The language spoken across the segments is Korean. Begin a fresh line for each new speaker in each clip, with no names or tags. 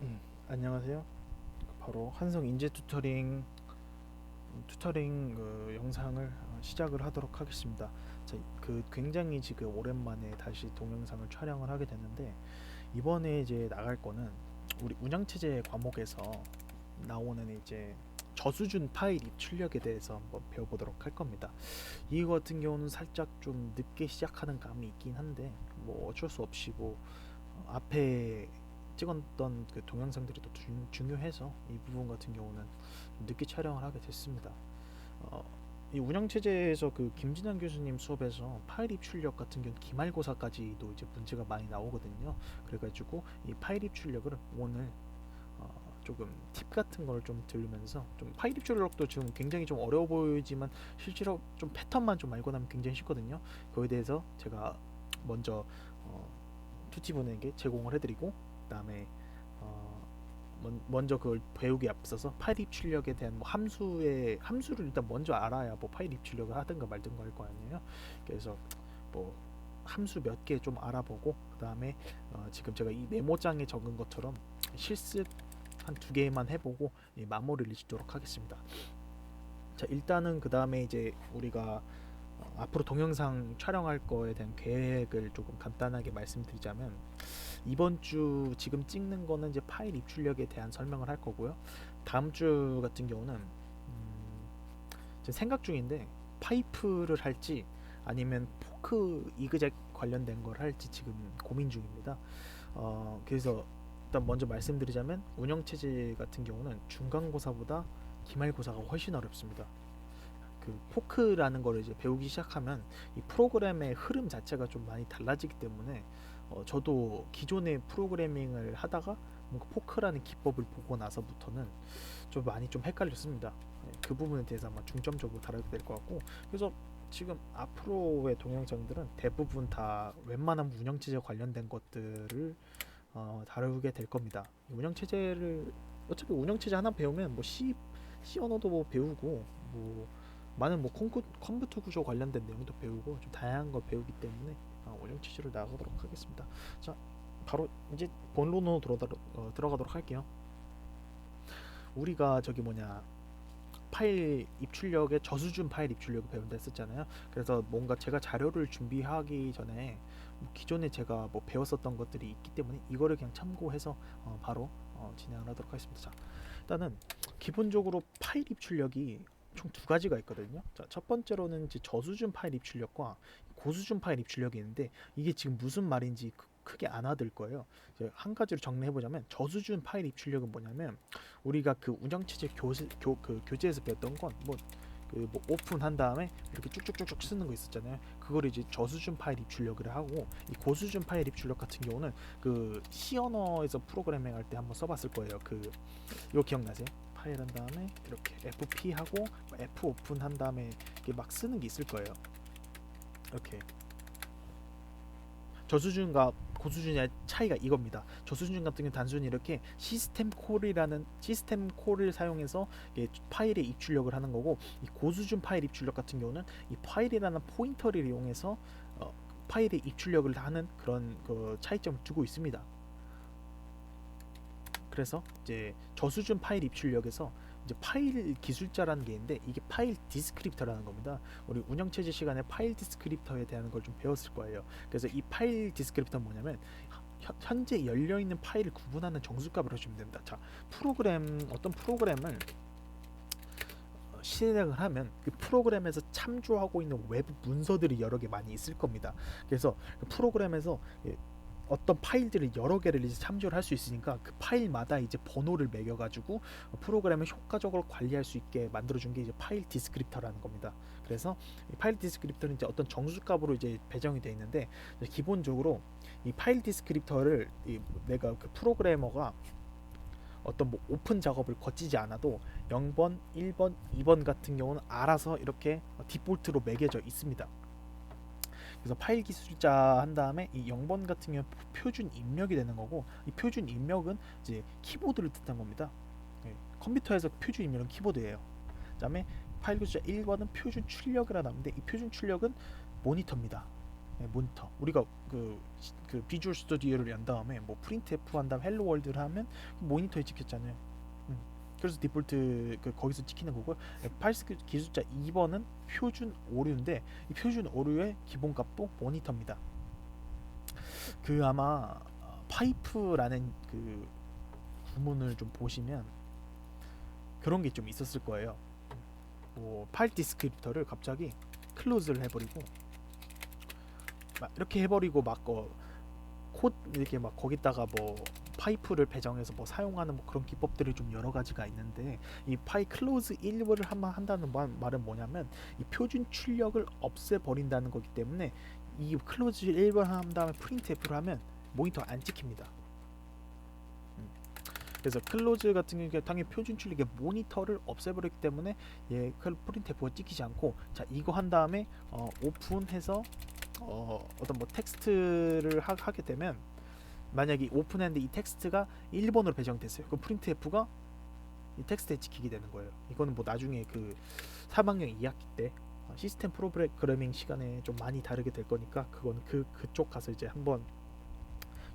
음, 안녕하세요. 바로 한성 인재 튜터링 튜터링 그 영상을 어, 시작을 하도록 하겠습니다. 자, 그 굉장히 지금 오랜만에 다시 동영상을 촬영을 하게 됐는데 이번에 이제 나갈 거는 우리 운영 체제 과목에서 나오는 이제 저수준 파일 입출력에 대해서 한번 배워보도록 할 겁니다. 이 같은 경우는 살짝 좀 늦게 시작하는 감이 있긴 한데 뭐 어쩔 수 없이 뭐 어, 앞에 찍었던 그 동영상들이 또 중, 중요해서 이 부분 같은 경우는 좀 늦게 촬영을 하게 됐습니다. 어, 이 운영 체제에서 그 김진환 교수님 수업에서 파일 입출력 같은 경우 기말고사까지도 이제 문제가 많이 나오거든요. 그래가지고 이 파일 입출력을 오늘 어, 조금 팁 같은 걸 좀 들으면서 좀 파일 입출력도 지금 굉장히 좀 어려워 보이지만 실제로 좀 패턴만 좀 알고 나면 굉장히 쉽거든요. 그거에 대해서 제가 먼저 어, 투티분에게 제공을 해드리고 그다음에 어, 먼, 먼저 그걸 배우기 앞서서 파일 입출력에 대한 뭐 함수의 함수를 일단 먼저 알아야 뭐 파일 입출력을 하든가 말든가 할 거 아니에요. 그래서 뭐 함수 몇 개 좀 알아보고 그 다음에 어, 지금 제가 이 메모장에 적은 것처럼 실습 한 두 개만 해보고 예, 마무리를 짓도록 하겠습니다. 자 일단은 그 다음에 이제 우리가 어, 앞으로 동영상 촬영할 거에 대한 계획을 조금 간단하게 말씀드리자면 이번 주 지금 찍는 거는 이제 파일 입출력에 대한 설명을 할 거고요. 다음 주 같은 경우는 음, 생각 중인데 파이프를 할지 아니면 포크 이그젝 관련된 걸 할지 지금 고민 중입니다. 어, 그래서 일단 먼저 말씀드리자면 운영 체제 같은 경우는 중간고사보다 기말고사가 훨씬 어렵습니다. 그 포크라는 거를 이제 배우기 시작하면 이 프로그램의 흐름 자체가 좀 많이 달라지기 때문에 어, 저도 기존의 프로그래밍을 하다가 뭔가 포크라는 기법을 보고 나서부터는 좀 많이 좀 헷갈렸습니다. 네, 그 부분에 대해서 아마 중점적으로 다루게 될것 같고 그래서 지금 앞으로의 동영상들은 대부분 다 웬만한 운영체제 관련된 것들을 어, 다루게 될 겁니다. 운영체제를 어차피 운영체제 하나 배우면 뭐 C, C 언어도 뭐 배우고 뭐 많은 뭐 컴퓨, 컴퓨터 구조 관련된 내용도 배우고 좀 다양한 거 배우기 때문에 어, 원형 취지로 나가도록 하겠습니다. 자, 바로 이제 본론으로 들어가, 어, 들어가도록 할게요. 우리가 저기 뭐냐 파일 입출력의 저수준 파일 입출력을 배운다 했었잖아요. 그래서 뭔가 제가 자료를 준비하기 전에 뭐 기존에 제가 뭐 배웠었던 것들이 있기 때문에 이거를 그냥 참고해서 어, 바로 어, 진행을 하도록 하겠습니다. 자, 일단은 기본적으로 파일 입출력이 총 두 가지가 있거든요. 자, 첫 번째로는 이제 저수준 파일 입출력과 고수준 파일 입출력이 있는데 이게 지금 무슨 말인지 크- 크게 안 와들 거예요. 한 가지로 정리해 보자면 저수준 파일 입출력은 뭐냐면 우리가 그 운영체제 교재 교, 그 교재에서 배웠던 건뭐 그뭐 오픈한 다음에 이렇게 쭉쭉쭉쭉 쓰는 거 있었잖아요. 그걸 이제 저수준 파일 입출력을 하고 이 고수준 파일 입출력 같은 경우는 그 C 언어에서 프로그래밍 할 때 한번 써봤을 거예요. 그 이거 기억나세요? 파일 한 다음에 이렇게 FP 하고 F 오픈 한 다음에 이렇게 막 쓰는 게 있을 거예요. 이렇게 저수준과 고수준의 차이가 이겁니다. 저수준 같은 경우 단순히 이렇게 시스템 콜이라는 시스템 콜을 사용해서 파일의 입출력을 하는 거고 이 고수준 파일 입출력 같은 경우는 이 파일이라는 포인터를 이용해서 어, 파일의 입출력을 하는 그런 그 차이점을 두고 있습니다. 그래서 이제 저수준 파일 입출력에서 이제 파일 기술자라는 게 있는데 이게 파일 디스크립터라는 겁니다. 우리 운영 체제 시간에 파일 디스크립터에 대한 걸 좀 배웠을 거예요. 그래서 이 파일 디스크립터는 뭐냐면 현- 현재 열려 있는 파일을 구분하는 정수값을 해주면 됩니다. 자, 프로그램 어떤 프로그램을 어, 실행을 하면 그 프로그램에서 참조하고 있는 외부 문서들이 여러 개 많이 있을 겁니다. 그래서 그 프로그램에서 예, 어떤 파일들을 여러 개를 이제 참조를 할 수 있으니까 그 파일마다 이제 번호를 매겨가지고 프로그램을 효과적으로 관리할 수 있게 만들어준 게 이제 파일 디스크립터라는 겁니다. 그래서 이 파일 디스크립터는 이제 어떤 정수값으로 이제 배정이 되어 있는데 기본적으로 이 파일 디스크립터를 이 내가 그 프로그래머가 어떤 뭐 오픈 작업을 거치지 않아도 0번, 1번, 2번 같은 경우는 알아서 이렇게 디폴트로 매겨져 있습니다. 그래서 파일 기술자 한 다음에 이 0번 같은 경우 표준 입력이 되는 거고 이 표준 입력은 이제 키보드를 뜻한 겁니다. 예, 컴퓨터에서 표준 입력은 키보드예요. 그다음에 파일 기술자 1번은 표준 출력이라 나오는데 이 표준 출력은 모니터입니다. 네, 모니터. 우리가 그, 시- 그 비주얼 스튜디오를 연 다음에 뭐 프린트 F 한 다음 헬로 월드를 하면 모니터에 찍혔잖아요. 음. 그래서 디폴트 그 거기서 찍히는 거고요. 네, 파일 스 기술자 2번은 표준 오류인데 이 표준 오류의 기본 값도 모니터입니다. 그 아마 어, 파이프라는 그 구문을 좀 보시면 그런 게 좀 있었을 거예요. 뭐 파일 디스크립터를 갑자기 클로즈를 해버리고 막 이렇게 해버리고 막코드 이렇게 막 거기다가 뭐 파이프를 배정해서 뭐 사용하는 뭐 그런 기법들이 좀 여러 가지가 있는데 이 파이 클로즈 1을 한번 한다는 말- 말은 뭐냐면 이 표준 출력을 없애버린다는 거기 때문에 이 클로즈 1번 한 다음에 프린트 F를 하면 모니터 안 찍힙니다. 음. 그래서 클로즈 같은 경우에 당연히 표준 출력의 모니터를 없애버리기 때문에 얘 클- 프린트 F가 찍히지 않고 자 이거 한 다음에 어, 오픈해서 어, 어떤 뭐 텍스트를 하, 하게 되면 만약에 오픈했는데 이 텍스트가 1번으로 배정됐어요. 그럼 프린트 F가 이 텍스트에 찍히게 되는 거예요. 이거는 뭐 나중에 그 3학년 2학기 때 어, 시스템 프로그래밍 시간에 좀 많이 다르게 될 거니까 그건 그 그쪽 가서 이제 한번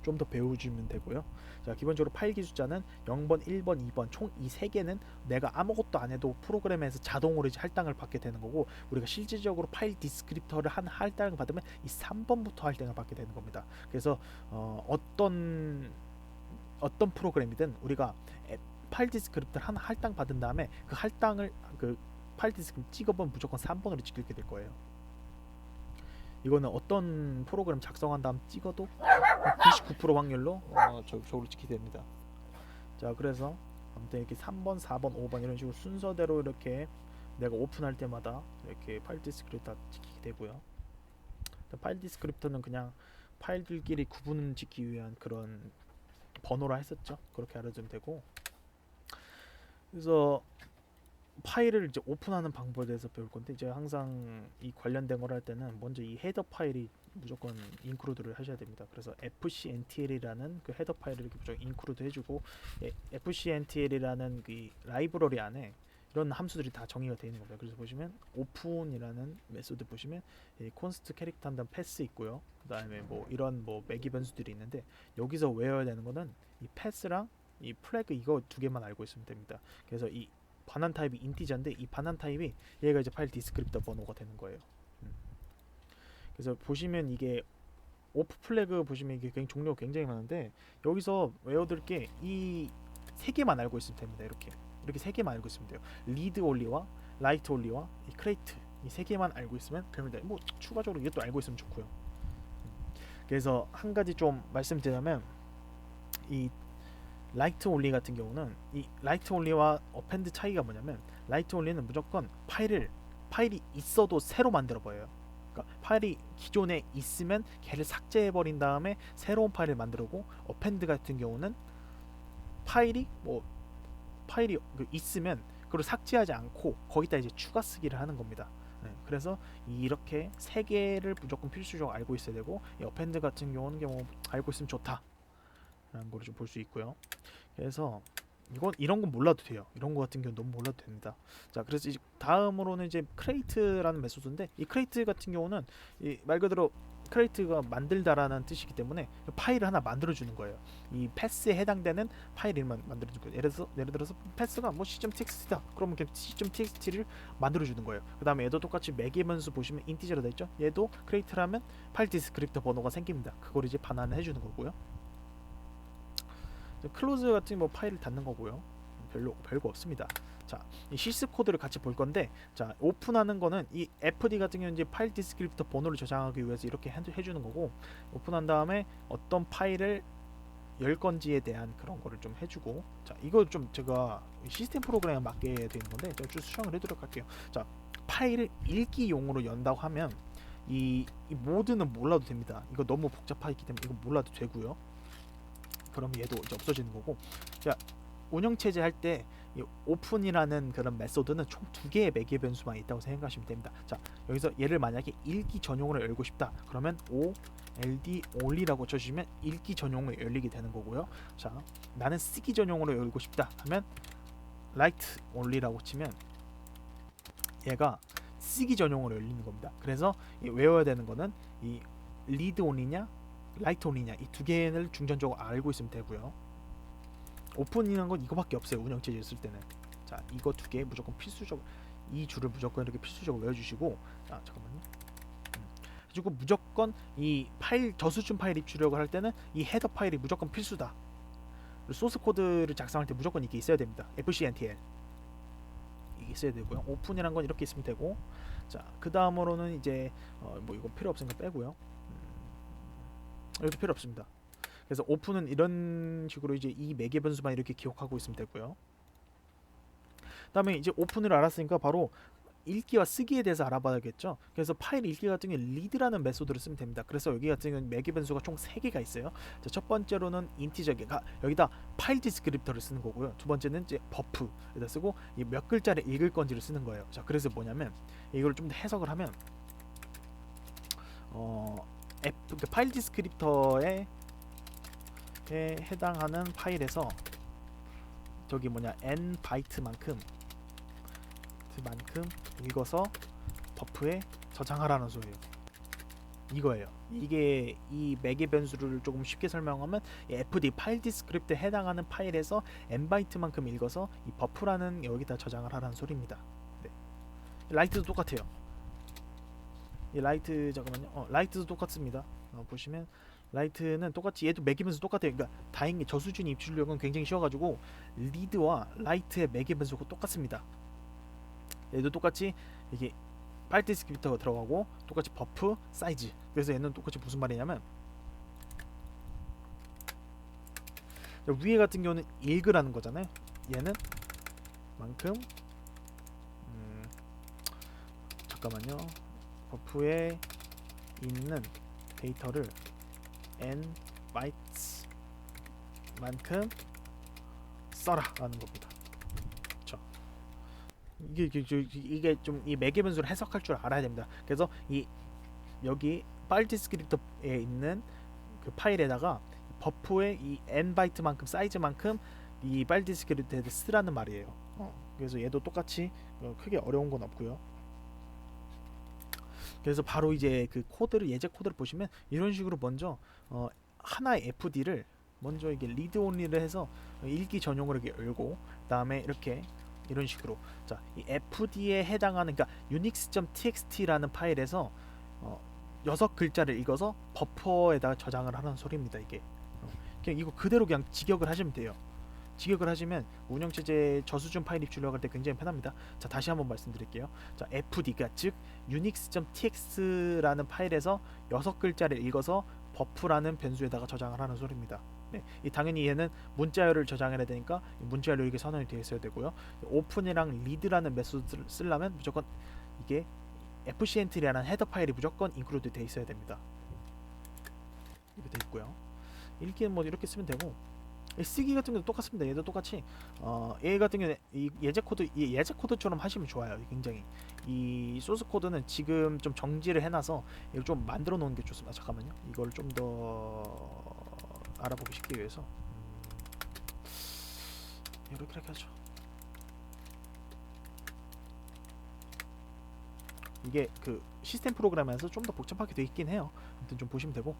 좀 더 배워주면 되고요. 자 기본적으로 파일 기술자는 0번, 1번, 2번 총 이 세 개는 내가 아무것도 안 해도 프로그램에서 자동으로 이제 할당을 받게 되는 거고 우리가 실질적으로 파일 디스크립터를 한 할당을 받으면 이 3번부터 할당을 받게 되는 겁니다. 그래서 어, 어떤 어떤 프로그램이든 우리가 앱- 파일 디스크립터를 하나 할당 받은 다음에 그 할당을 그 파일 디스크립 찍어보면 무조건 3번으로 찍히게 될 거예요. 이거는 어떤 프로그램 작성한 다음 찍어도 99% 확률로 어, 저, 저걸로 찍히게 됩니다. 자 그래서 아무튼 이렇게 3번, 4번, 5번 이런 식으로 순서대로 이렇게 내가 오픈할 때마다 이렇게 파일 디스크립터 찍히게 되고요. 파일 디스크립터는 그냥 파일들끼리 구분 짓기 위한 그런 번호라 했었죠. 그렇게 알아두면 되고. 그래서 파일을 이제 오픈하는 방법에 대해서 배울 건데 이제 항상 이 관련된 걸 할 때는 먼저 이 헤더 파일이 무조건 인크루드를 하셔야 됩니다. 그래서 fcntl이라는 그 헤더 파일을 이렇게 무조건 인크루드 해주고 예, fcntl이라는 그 라이브러리 안에 이런 함수들이 다 정의가 되어 있는 겁니다. 그래서 보시면 오픈이라는 메소드 보시면 이 콘스트 캐릭터 한 다음 패스 있고요. 그다음에 뭐 이런 뭐 매기 변수들이 있는데 여기서 외워야 되는 거는 이 패스랑 이 플래그 이거 두 개만 알고 있으면 됩니다. 그래서 이 반환 타입이 인티저인데 이 반환 타입이 얘가 이제 파일 디스크립터 번호가 되는 거예요. 음. 그래서 보시면 이게 오프 플래그 보시면 이게 굉장히 종류가 굉장히 많은데 여기서 외워둘 게 이 세 개만 알고 있으면 됩니다. 이렇게 이렇게 세 개만 알고 있으면 돼요. 리드 올리와 라이트 올리와 이 크레이트 이 세 개만 알고 있으면 됩니다. 뭐 추가적으로 이것도 알고 있으면 좋고요. 음. 그래서 한 가지 좀 말씀드리자면 이 라이트 올리 같은 경우는 이 라이트 올리와 어펜드 차이가 뭐냐면 라이트 올리는 무조건 파일을 파일이 있어도 새로 만들어 버려요. 그러니까 파일이 기존에 있으면 걔를 삭제해 버린 다음에 새로운 파일을 만들고 어펜드 같은 경우는 파일이 뭐 파일이 그 있으면 그걸 삭제하지 않고 거기다 이제 추가 쓰기를 하는 겁니다. 네, 그래서 이렇게 세 개를 무조건 필수적으로 알고 있어야 되고 이 어펜드 같은 경우는 뭐 알고 있으면 좋다 라는 거를 좀 볼 수 있고요. 그래서 이건 이런 건 몰라도 돼요. 이런 거 같은 경우는 너무 몰라도 됩니다. 자, 그래서 이제 다음으로는 이제 크레이트라는 메소드인데 이 크레이트 같은 경우는 이 말 그대로 크레이트가 만들다라는 뜻이기 때문에 파일을 하나 만들어 주는 거예요. 이 패스에 해당되는 파일을 만들어 주는 거예요. 예를 들어서 예를 들어서 패스가 뭐 c.txt다. 그러면 그냥 c.txt를 만들어 주는 거예요. 그 다음에 얘도 똑같이 매개 변수 보시면 인티저로 돼 있죠. 얘도 크레이트라면 파일 디스크립터 번호가 생깁니다. 그걸 이제 반환해 주는 거고요. 클로즈 같은 뭐 파일을 닫는 거고요. 별로 별거 없습니다. 자, 이 시스 코드를 같이 볼 건데, 자 오픈하는 거는 이 fd 같은 경우는 이제 파일 디스크립터 번호를 저장하기 위해서 이렇게 해- 해주는 거고, 오픈한 다음에 어떤 파일을 열 건지에 대한 그런 거를 좀 해주고, 자 이거 좀 제가 시스템 프로그램에 맞게 되는 건데, 제가 쭉 수정을 해도록 할게요. 자 파일을 읽기용으로 연다고 하면 이, 이 모드는 몰라도 됩니다. 이거 너무 복잡하기 때문에 이거 몰라도 되고요. 그럼 얘도 이제 없어지는 거고 자 운영 체제 할때이 오픈이라는 그런 메소드는 총 두 개의 매개 변수만 있다고 생각하시면 됩니다. 자 여기서 얘를 만약에 읽기 전용으로 열고 싶다 그러면 o ld only라고 쳐주시면 읽기 전용으로 열리게 되는 거고요. 자 나는 쓰기 전용으로 열고 싶다 하면 write only라고 치면 얘가 쓰기 전용으로 열리는 겁니다. 그래서 이 외워야 되는 거는 이 리드 온이냐 라이트 온이냐 이 두 개를 중점적으로 알고 있으면 되고요. 오픈이라는 건 이거밖에 없어요. 운영체제 쓸 때는. 자, 이거 두 개 무조건 필수적 이 줄을 무조건 이렇게 필수적으로 외워주시고 아 잠깐만요. 음. 그리고 무조건 이 파일 저수준 파일 입출력을 할 때는 이 헤더 파일이 무조건 필수다. 소스 코드를 작성할 때 무조건 이게 있어야 됩니다. FCNTL 이게 있어야 되고요. 오픈이란 건 이렇게 있으면 되고 자 그 다음으로는 이제 어, 뭐 이거 필요 없으니까 빼고요. 음, 이것도 필요 없습니다. 그래서 오픈은 이런 식으로 이제 이 매개 변수만 이렇게 기억하고 있으면 되고요. 그다음에 이제 오픈을 알았으니까 바로 읽기와 쓰기에 대해서 알아봐야겠죠. 그래서 파일 읽기 같은 경우는 리드라는 메소드를 쓰면 됩니다. 그래서 여기 같은 경우는 매개 변수가 총 3개가 있어요. 자, 첫 번째로는 인티저가 여기다 파일 디스크립터를 쓰는 거고요. 두 번째는 이제 버프에다 쓰고 이 몇 글자를 읽을 건지를 쓰는 거예요. 자, 그래서 뭐냐면 이걸 좀더 해석을 하면 어 앱, 그 파일 디스크립터에 에 해당하는 파일에서 저기 뭐냐 n 바이트만큼 만큼 읽어서 버프에 저장하라는 소리예요. 이거예요. 이게 이 매개 변수를 조금 쉽게 설명하면 이 fd 파일 디스크립트에 해당하는 파일에서 n 바이트만큼 읽어서 이 버프라는 여기다 저장을 하라는 소리입니다. 네. 라이트도 똑같아요. 이 라이트 잠깐만요. 어, 라이트도 똑같습니다. 어, 보시면 라이트는 똑같이 얘도 매기면서 똑같아요. 그러니까 다행히 저 수준 입출력은 굉장히 쉬워가지고 리드와 라이트의 매개 변수가 똑같습니다. 얘도 똑같이 이게 파일 디스크립터가 들어가고 똑같이 버프 사이즈. 그래서 얘는 똑같이 무슨 말이냐면 위에 같은 경우는 읽으라는 거잖아요. 얘는 만큼 음, 잠깐만요. 버프에 있는 데이터를 n bytes 만큼 써라 라는 겁니다. 그렇죠. 이게 이게, 저- 이게 좀 이 매개 변수를 해석할 줄 알아야 됩니다. 그래서 이 여기 파일 디스크립터에 있는 그 파일에다가 버프의 이 n 바이트만큼 사이즈만큼 이 파일 디스크립터에 쓰라는 말이에요. 어, 그래서 얘도 똑같이 어, 크게 어려운 건 없고요. 그래서 바로 이제 그 코드를 예제 코드를 보시면 이런 식으로 먼저 어, 하나의 FD를 먼저 이게 리드 온리를 해서 읽기 전용으로 이렇게 열고 그다음에 이렇게 이런 식으로 자, 이 FD에 해당하는 그러니까 unix.txt라는 파일에서 어, 여섯 글자를 읽어서 버퍼에다가 저장을 하는 소리입니다. 이게 어, 그냥 이거 그대로 그냥 직역을 하시면 돼요. 직역을 하시면 운영체제 저수준 파일 입출력할 때 굉장히 편합니다. 자 다시 한번 말씀드릴게요. 자 FD가 즉 unix.txt라는 파일에서 여섯 글자를 읽어서 버프라는 변수에다가 저장을 하는 소리입니다. 네, 이 당연히 얘는 문자열을 저장해야 되니까 이 문자열로 이게 선언이 되어 있어야 되고요. 오픈이랑 리드라는 메소드를 쓰려면 무조건 이게 fcnt라는 헤더 파일이 무조건 인클루드 돼 있어야 됩니다. 이렇게 돼 있고요. 읽기는 뭐 이렇게 쓰면 되고 이 쓰기 같은 경우도 똑같습니다. 얘도 똑같이 어, 얘 같은 경우는 이 예제 코드 이 예제 코드처럼 하시면 좋아요. 굉장히 이 소스 코드는 지금 좀 정지를 해놔서 이걸 좀 만들어 놓은 게 좋습니다. 잠깐만요. 이걸 좀 더 알아보기 쉽게 위해서 음, 이렇게 이렇게 하죠. 이게 그 시스템 프로그램에서 좀 더 복잡하게 돼 있긴 해요. 아무튼 좀 보시면 되고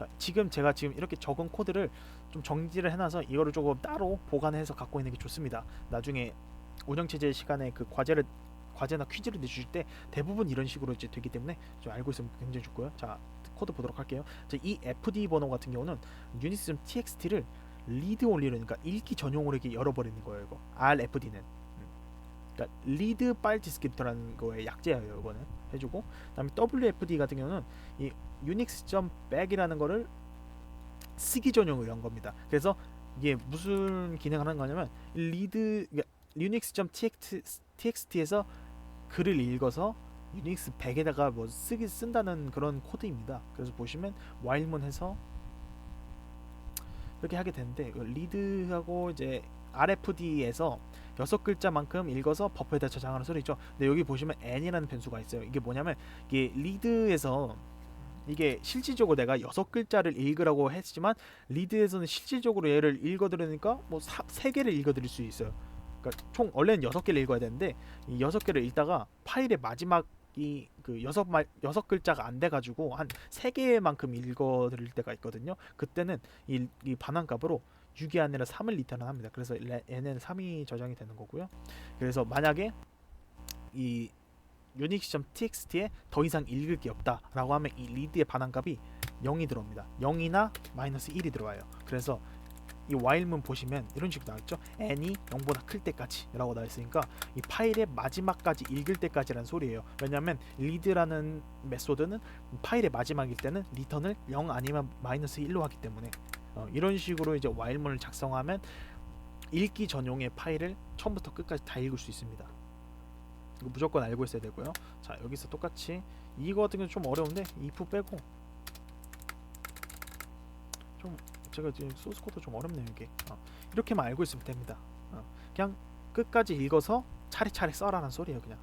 자 지금 제가 지금 이렇게 적은 코드를 좀 정지를 해놔서 이거를 조금 따로 보관해서 갖고 있는 게 좋습니다. 나중에 운영체제 시간에 그 과제를 과제나 퀴즈를 내주실 때 대부분 이런 식으로 이제 되기 때문에 좀 알고 있으면 굉장히 좋고요. 자 코드 보도록 할게요. 자, 이 FD 번호 같은 경우는 unix.txt를 리드 올리려 그러니까 읽기 전용으로 이렇게 열어버리는 거예요. 이거 RFD는 그러니까 리드 파일 디스크립터라는 거의 약재예요. 이거는 해주고 그다음에 WFD 같은 경우는 이 unix.back이라는 거를 쓰기 전용으로 연 겁니다. 그래서 이게 무슨 기능을 하는 거냐면 리드 그러니까 unix.txt에서 글을 읽어서 유닉스 100에다가 뭐 쓰기 쓴다는 그런 코드입니다. 그래서 보시면 while문 해서 이렇게 하게 되는데 리드하고 이제 RFD에서 여섯 글자만큼 읽어서 버퍼에다 저장하는 소리죠. 근데 여기 보시면 n이라는 변수가 있어요. 이게 뭐냐면 이게 리드에서 이게 실질적으로 내가 여섯 글자를 읽으라고 했지만 리드에서는 실질적으로 얘를 읽어드리니까 뭐 세 개를 읽어드릴 수 있어요. 그러니까 총 원래는 여섯 개를 읽어야 되는데 이 여섯 개를 읽다가 파일의 마지막 이그 여섯 말 여섯 글자가 안 돼 가지고 한 세 개만큼 읽어 드릴 때가 있거든요. 그때는 이, 이 반환값으로 6이 아니라 3을 리턴을 합니다. 그래서 레- 얘는 3이 저장이 되는 거고요. 그래서 만약에 이 unix.txt에 더 이상 읽을 게 없다라고 하면 이 리드의 반환값이 0이 들어옵니다. 0이나 마이너스 1이 들어와요. 그래서 이 while문 보시면 이런 식으로 나왔죠. n이 0보다 클 때까지라고 나와 있으니까 이 파일의 마지막까지 읽을 때까지라는 소리예요. 왜냐하면 read라는 메소드는 파일의 마지막일 때는 리턴을 0 아니면 마이너스 1로 하기 때문에 어, 이런 식으로 이제 while문을 작성하면 읽기 전용의 파일을 처음부터 끝까지 다 읽을 수 있습니다. 이거 무조건 알고 있어야 되고요. 자 여기서 똑같이 이거 같은 경우 좀 어려운데 if 빼고 좀 제가 지금 소스 코드 좀 어렵네요 이게 어, 이렇게만 알고 있으면 됩니다. 어, 그냥 끝까지 읽어서 차례차례 써라는 소리예요 그냥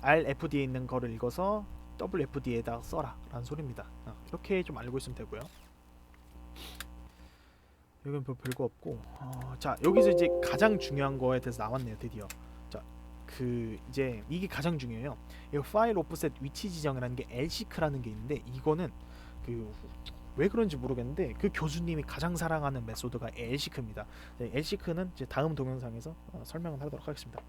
RFD에 있는 거를 읽어서 WFD에다 써라 라는 소리입니다. 어, 이렇게 좀 알고 있으면 되고요. 여기는 별 별거 없고 어, 자 여기서 이제 가장 중요한 거에 대해서 나왔네요 드디어 그 이제 이게 가장 중요해요. 이 파일 오프셋 위치 지정이라는 게 LSIC라는 게 있는데 이거는 그 왜 그런지 모르겠는데 그 교수님이 가장 사랑하는 메소드가 LSIC입니다. LSIC는 이제 다음 동영상에서 어, 설명을 하도록 하겠습니다.